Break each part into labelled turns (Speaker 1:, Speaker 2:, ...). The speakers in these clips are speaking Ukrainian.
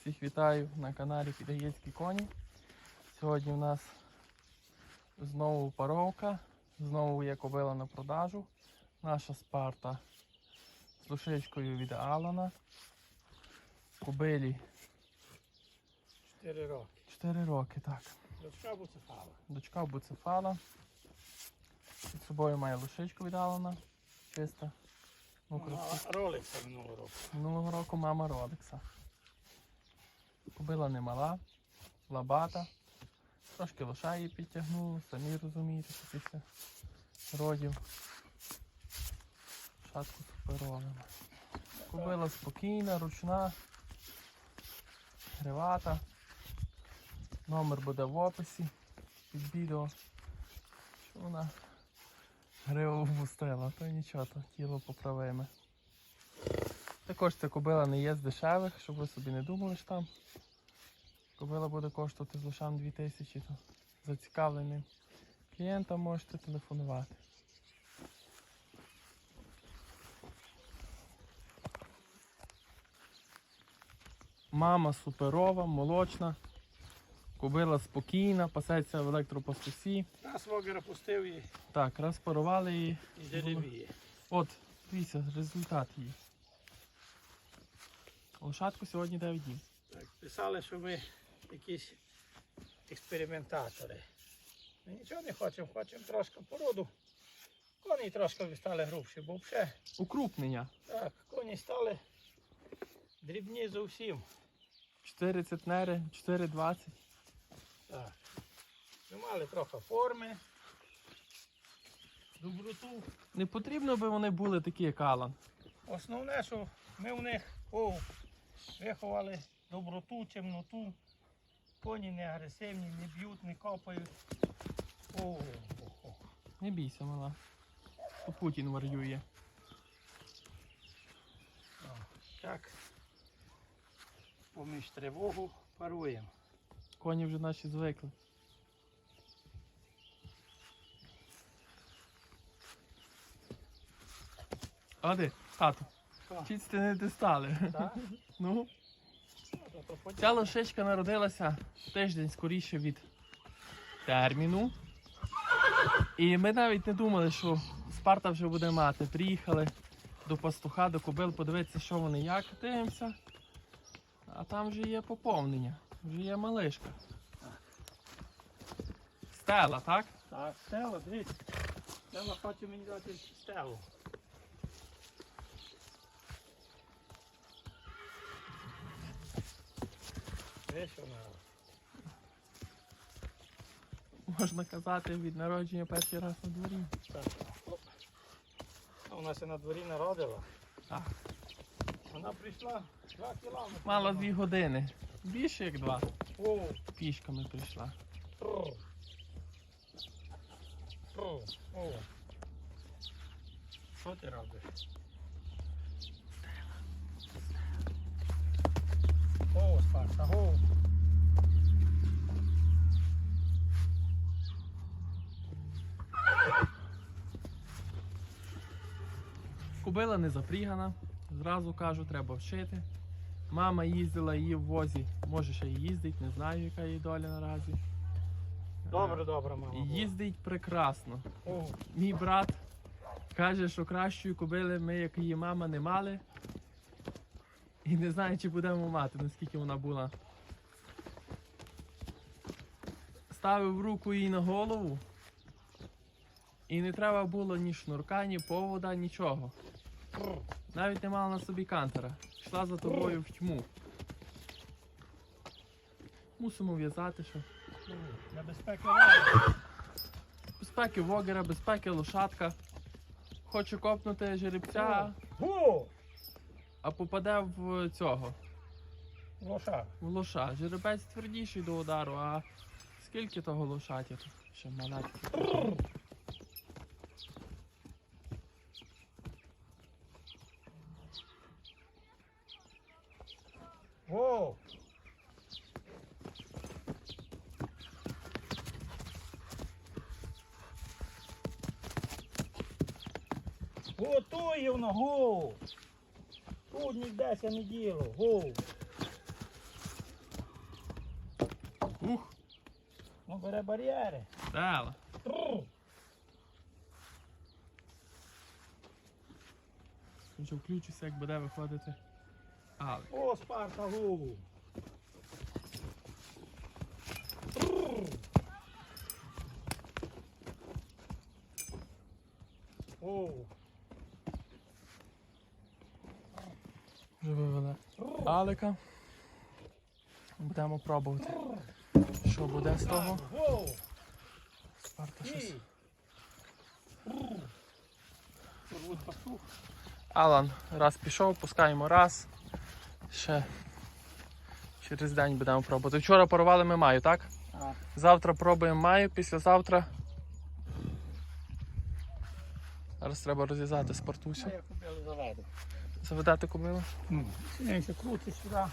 Speaker 1: Всіх вітаю на каналі Підаєцькі коні. Сьогодні у нас знову паровка, знову є кобила на продажу. Наша спарта з лошичкою від Алана. Кобилі
Speaker 2: 4 роки.
Speaker 1: 4 роки, так.
Speaker 2: Дочка буцефала.
Speaker 1: Дочка буцефала. Під собою має лошичку від Алана. Чиста. Ну,
Speaker 2: минулого року.
Speaker 1: Минулого року мама Родикса. Кобила не мала, лабата. Трошки лоша її підтягнуло, самі розумієте, що після родів. Шатку суперована. Кобила спокійна, ручна, гривата. Номер буде в описі під відео. Що вона гриву впустила, то нічого, то тіло поправиме. Також ця кобила не є з дешевих, щоб ви собі не думали, що там кобила буде коштувати з лошам 2000, то зацікавленим клієнтам можете телефонувати. Мама суперова, молочна, кобила спокійна, пасеться в електропастусі.
Speaker 2: Нас вогер пустив і,
Speaker 1: Так, раз парували її.
Speaker 2: і деревіє.
Speaker 1: От, дивіться, результат її. Лошадку сьогодні 9 днів.
Speaker 2: Так, писали, що ми якісь експериментатори. Ми нічого не хочемо, хочемо трошки породу. Коні трошки стали грубші, бо вже
Speaker 1: Укрупнення.
Speaker 2: так, коні стали дрібні зовсім.
Speaker 1: 4 центнери, 4,20.
Speaker 2: Так. Ми мали трохи форми, доброту.
Speaker 1: Не потрібно, би вони були такі, як Алан.
Speaker 2: Основне, що ми в них о, виховали доброту, темноту. Коні не агресивні, не б'ють, не копають. О, о, о.
Speaker 1: Не бійся, мала. То Путін варює.
Speaker 2: Так. Поміж тривогу паруємо.
Speaker 1: Коні вже наші звикли. Ади, тату,
Speaker 2: Що?
Speaker 1: чіть не дістали.
Speaker 2: Так?
Speaker 1: Ну, ця лошичка народилася тиждень скоріше від терміну. І ми навіть не думали, що Спарта вже буде мати. Приїхали до пастуха, до кобил, подивитися, що вони як. Дивимося. А там вже є поповнення, вже є малишка. Стела, так?
Speaker 2: Так, стела, дивіться. Стела хоче мені дати стелу. Дивись, вона.
Speaker 1: Можна казати, від народження перший раз на дворі.
Speaker 2: У нас і на дворі народила.
Speaker 1: Так.
Speaker 2: Вона прийшла 2 кілометри.
Speaker 1: Мала дві години. Більше як два.
Speaker 2: О,
Speaker 1: Пішками прийшла.
Speaker 2: О. Що ти робиш? О, Спарта, о.
Speaker 1: Кобила не запрігана, зразу кажу, треба вчити. Мама їздила її в возі, може ще й їздить, не знаю, яка її доля наразі.
Speaker 2: Добре, добре, мама.
Speaker 1: Їздить прекрасно.
Speaker 2: О,
Speaker 1: Мій брат каже, що кращої кобили ми, як її мама, не мали. І не знаю, чи будемо мати, наскільки вона була. Ставив руку їй на голову. І не треба було ні шнурка, ні повода, нічого. Навіть не мала на собі кантера. Йшла за тобою в тьму. Мусимо в'язати, що.
Speaker 2: Для безпеки ради.
Speaker 1: Безпеки вогера, безпеки лошадка. Хоче копнути жеребця, а попаде в цього,
Speaker 2: лоша.
Speaker 1: в лоша. Жеребець твердіший до удару, а скільки того лошаті тут? Ще маленький.
Speaker 2: О. Готує воно, го! Тут ніде ся не діло, го!
Speaker 1: Ух,
Speaker 2: Ну бере бар'єри.
Speaker 1: стела. Вже включуся, як буде виходити. Але.
Speaker 2: О, Спарта, гу. О,
Speaker 1: Вже вивели Алика. Будемо пробувати. Що буде з того? Спарта щось. Алан раз пішов, пускаємо раз. Ще через день будемо пробувати. Вчора порвали ми маю, так?
Speaker 2: А,
Speaker 1: Завтра пробуємо маю, післязавтра. Зараз треба розв'язати спартусю.
Speaker 2: Я купили заведу.
Speaker 1: Заведати кобилу.
Speaker 2: Синенько крути сюди.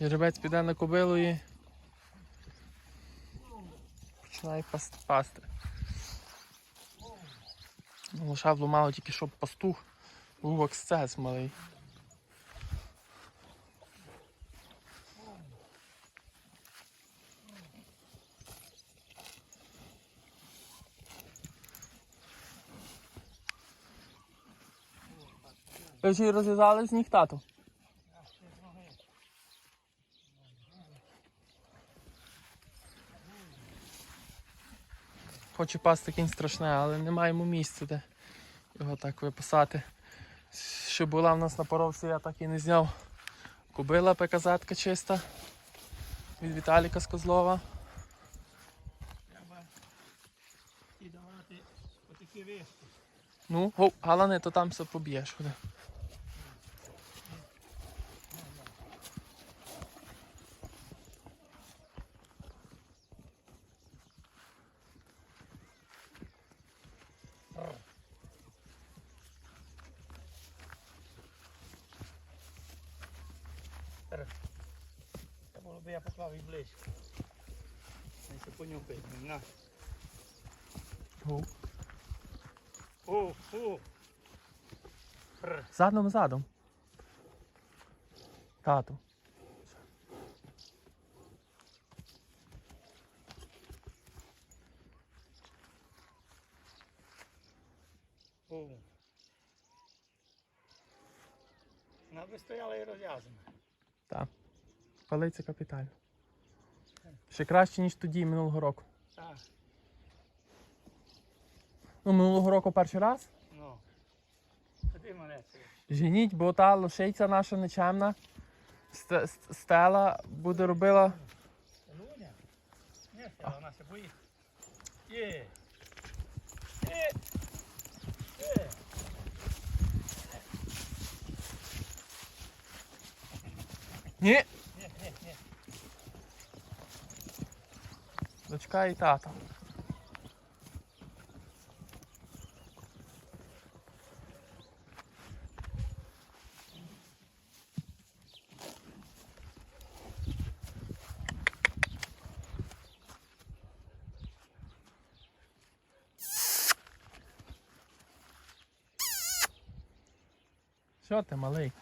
Speaker 1: Жеребець піде на кобилу і починає пасти. Лоша вломало тільки щоб пастух був ексцес малий. Ви вже розв'язали з ніг тату? Хоче пасти кінь страшне, але немає йому місця, де його так виписати. Що була в нас на поровці, я так і не зняв. Кубила ПКЗ чиста від Віталіка з Козлова.
Speaker 2: Треба і давати отакі вишки.
Speaker 1: Ну, гоу, галане, то там все поб'єш. Ходи.
Speaker 2: Та було би я поклав і ближче. Не се понюхай. На.
Speaker 1: Гоу.
Speaker 2: О, о. Р.
Speaker 1: Задом задом. Тату.
Speaker 2: О. Вона би стояла і розв'язана.
Speaker 1: Так. Палиться капітально. Ще краще, ніж тоді минулого року.
Speaker 2: Так,
Speaker 1: Ну, минулого року перший раз.
Speaker 2: ну. Тоді мене.
Speaker 1: Женіть, бо та лошиця наша нечемна. Ст- ст- Стела буде робила.
Speaker 2: Луня? Ні, але вона се боїться. Є. Є.
Speaker 1: Ні,
Speaker 2: ні.
Speaker 1: Дочка і тата. Що ти, малий?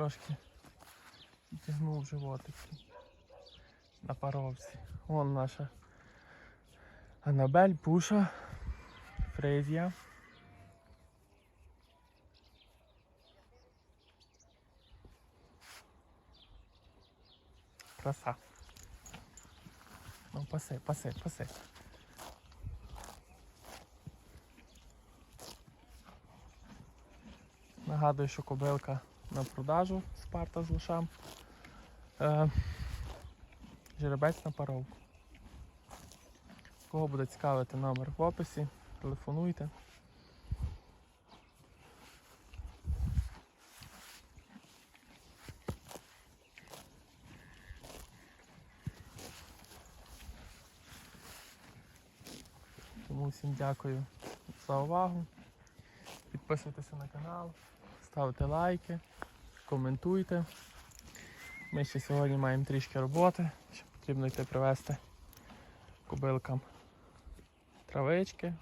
Speaker 1: Трошки тягнув животик на паровці. Вон наша Анабель, Пуша, Фрезія. Краса. Ну, паси, паси, паси. Нагадую, що кобилка на продажу Спарта з лошам. Е, жеребець на паровку. Кого буде цікавити номер в описі, телефонуйте. Тому всім дякую за увагу. Підписуйтеся на канал, ставте лайки, коментуйте. Ми ще сьогодні маємо трішки роботи, ще потрібно йти привезти кобилкам травички.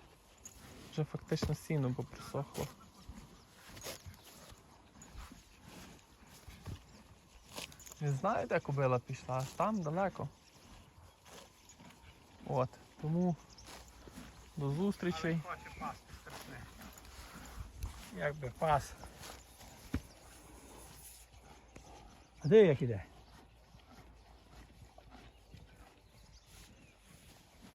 Speaker 1: Вже фактично сіно поприсохло. Не знаю, де кобила пішла, там далеко. От, тому до зустрічей.
Speaker 2: Як би пас.
Speaker 3: А де як іде?